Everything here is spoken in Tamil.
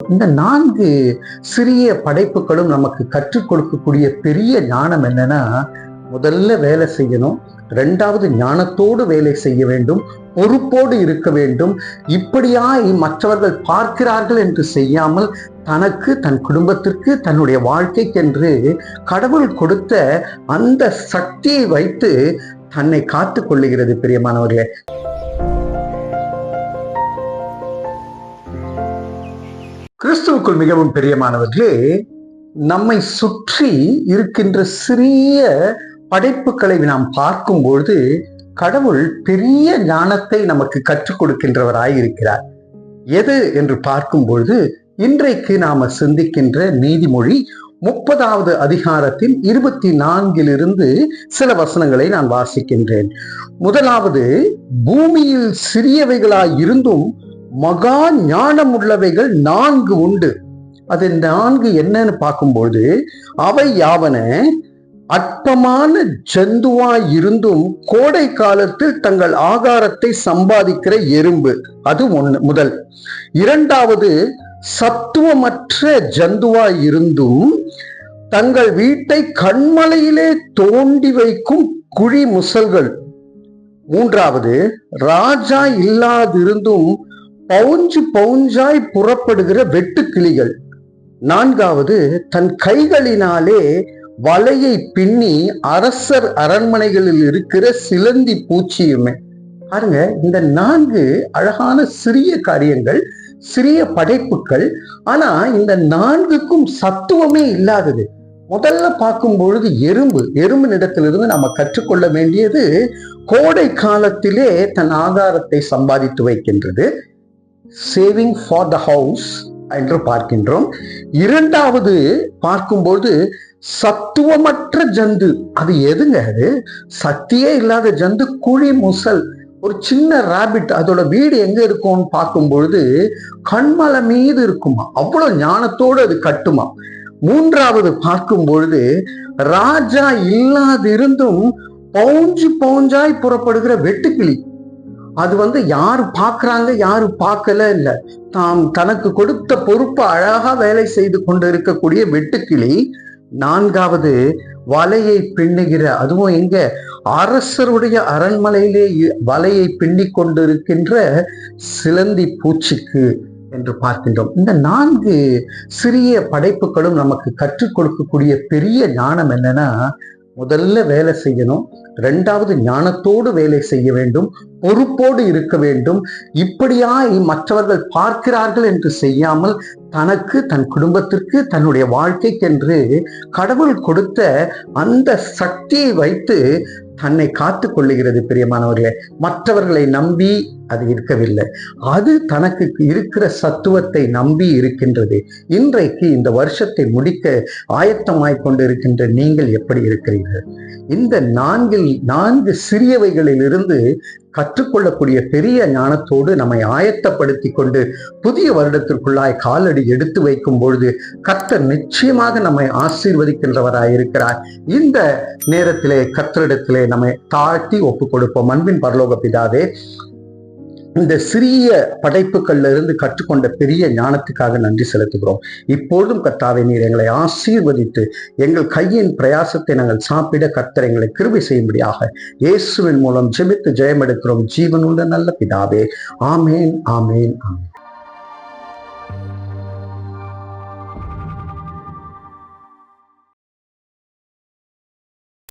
இந்த நான்கு சிறிய படைப்புகளும் நமக்கு கற்றுக் கொடுக்கக்கூடிய பெரிய ஞானம் என்னன்னா முதல்ல வேலை செய்யணும் ரெண்டாவது ஞானத்தோடு வேலை செய்ய வேண்டும் பொறுப்போடு இருக்க வேண்டும். இப்படியாய் மற்றவர்கள் பார்க்கிறார்கள் என்று செய்யாமல் தனக்கு தன் குடும்பத்திற்கு தன்னுடைய வாழ்க்கைக்கென்று கடவுள் கொடுத்த அந்த சக்தியை வைத்து தன்னை காத்துக் கொள்ளுகிறது பிரியமானவர்களே. கிறிஸ்துவுக்குள் மிகவும் பிரியமானவர்களே நம்மை சுற்றி இருக்கின்ற சிறிய படைப்புகளை நாம் பார்க்கும்பொழுது கடவுள் பெரிய ஞானத்தை நமக்கு கற்றுக் கொடுக்கின்றவராய் இருக்கிறார். எது என்று பார்க்கும் பொழுது இன்றைக்கு நாம சிந்திக்கின்ற நீதிமொழி முப்பதாவது அதிகாரத்தின் இருபத்தி நான்கிலிருந்து சில வசனங்களை நான் வாசிக்கின்றேன். முதலாவது பூமியில் சிறியவைகளாய் இருந்தும் மகா ஞானம் உள்ளவைகள் நான்கு உண்டு. அது நான்கு என்னன்னு பார்க்கும்போது அவை யாவன? அற்பமான ஜந்துவாய் இருந்தும் கோடை காலத்தில் தங்கள் ஆகாரத்தை சம்பாதிக்கிற எறும்பு. அது ஒன்று முதல். இரண்டாவது சத்துவமற்ற ஜந்துவாய் இருந்தும் தங்கள் வீட்டை கண்மலையிலே தோண்டி வைக்கும் குழி முசல்கள். மூன்றாவது ராஜா இல்லாதிருந்தும் பவுஞ்சு பவுஞ்சாய் புறப்படுகிற வெட்டு கிளிகள். நான்காவது தன் கைகளினாலே வலையை பின்னி அரசர் அரண்மனைகளில் இருக்கிற சிலந்தி பூச்சியுமே. பாருங்க இந்த நான்கு அழகான சிறிய காரியங்கள் சிறிய படைப்புகள் ஆனா இந்த நான்குக்கும் சத்துவமே இல்லாதது. முதல்ல பார்க்கும் பொழுது எறும்பு எறும்பினிடத்திலிருந்து நம்ம கற்றுக்கொள்ள வேண்டியது கோடை காலத்திலே தன் ஆகாரத்தை சம்பாதித்து வைக்கின்றது. சேவிங் ஃபார் த ஹவுஸ் என்று பார்க்கின்றோம். இரண்டாவது பார்க்கும்போது சத்துவமற்ற ஜந்து. அது எதுங்க அது? சக்தியே இல்லாத ஜந்து குழி முசல் ஒரு சின்ன ராபிட் அதோட வீடு எங்க இருக்கும்னு பார்க்கும் பொழுது கண்மலை மீது இருக்குமா? அவ்வளவு ஞானத்தோடு அது கட்டுமா? மூன்றாவது பார்க்கும் பொழுது ராஜா இல்லாதிருந்தும் பவுஞ்சு பவுஞ்சாய் புறப்படுகிற வெட்டுக்கிளி. அது வந்து யாரு பார்க்கறாங்க யாரு பார்க்கல இல்ல. தாம் தனக்கு கொடுத்த பொறுப்பு அழகா வேலை செய்து கொண்டு இருக்கக்கூடிய வெட்டுக்கிளி நான்காவது வலையை பின்னுகிற அதுவும் எங்க? அரசருடைய அரண்மனையிலே வலையை பின்னி கொண்டிருக்கின்ற சிலந்தி பூச்சிக்கு என்று பார்க்கின்றோம். இந்த நான்கு சிறிய படைப்புகளும் நமக்கு கற்றுக் கொடுக்கக்கூடிய பெரிய ஞானம் என்னன்னா முதல்ல வேலை செய்யணும். ரெண்டாவது ஞானத்தோடு வேலை செய்ய வேண்டும். பொறுப்போடு இருக்க வேண்டும். இப்படியாய் மற்றவர்கள் பார்க்கிறார்கள் என்று செய்யாமல் தனக்கு தன் குடும்பத்திற்கு தன்னுடைய வாழ்க்கைக்கென்று கடவுள் கொடுத்த அந்த சக்தியை வைத்து தன்னை காத்து கொள்ளுகிறது பிரியமானவர்களே. மற்றவர்களை நம்பி அது இருக்கவில்லை. அது தனக்கு இருக்கிற சத்துவத்தை நம்பி இருக்கின்றது. இன்றைக்கு இந்த வருஷத்தை முடிக்க ஆயத்தமாய் கொண்டு இருக்கின்ற நீங்கள் எப்படி இருக்கிறீர்கள்? இந்த நான்கில் நான்கு சிறியவைகளிலிருந்து கற்றுக்கொள்ளக்கூடிய பெரிய ஞானத்தோடு நம்மை ஆயத்தப்படுத்தி கொண்டு புதிய வருடத்திற்குள்ளாய் காலடி எடுத்து வைக்கும் பொழுது கர்த்தர் நிச்சயமாக நம்மை ஆசீர்வதிக்கின்றவராய் இருக்கிறார். இந்த நேரத்திலே கர்த்தரிடத்திலே நம்மை தாழ்த்தி ஒப்பு கொடுப்போம். அன்பின் பரலோக பிதாவே இந்த சிறிய படைப்புகள்ல இருந்து கற்றுக்கொண்ட பெரிய ஞானத்துக்காக நன்றி செலுத்துகிறோம். இப்பொழுதும் கர்த்தாவை நீர் எங்களை ஆசீர்வதித்து எங்கள் கையின் பிரயாசத்தை நாங்கள் சாப்பிட கர்த்தர் எங்களை கிருபை செய்யும்படியாக இயேசுவின் மூலம் ஜெபித்து ஜெயம் எடுக்கிறோம் ஜீவனுள்ள நல்ல பிதாவே. ஆமேன் ஆமேன் ஆமேன்.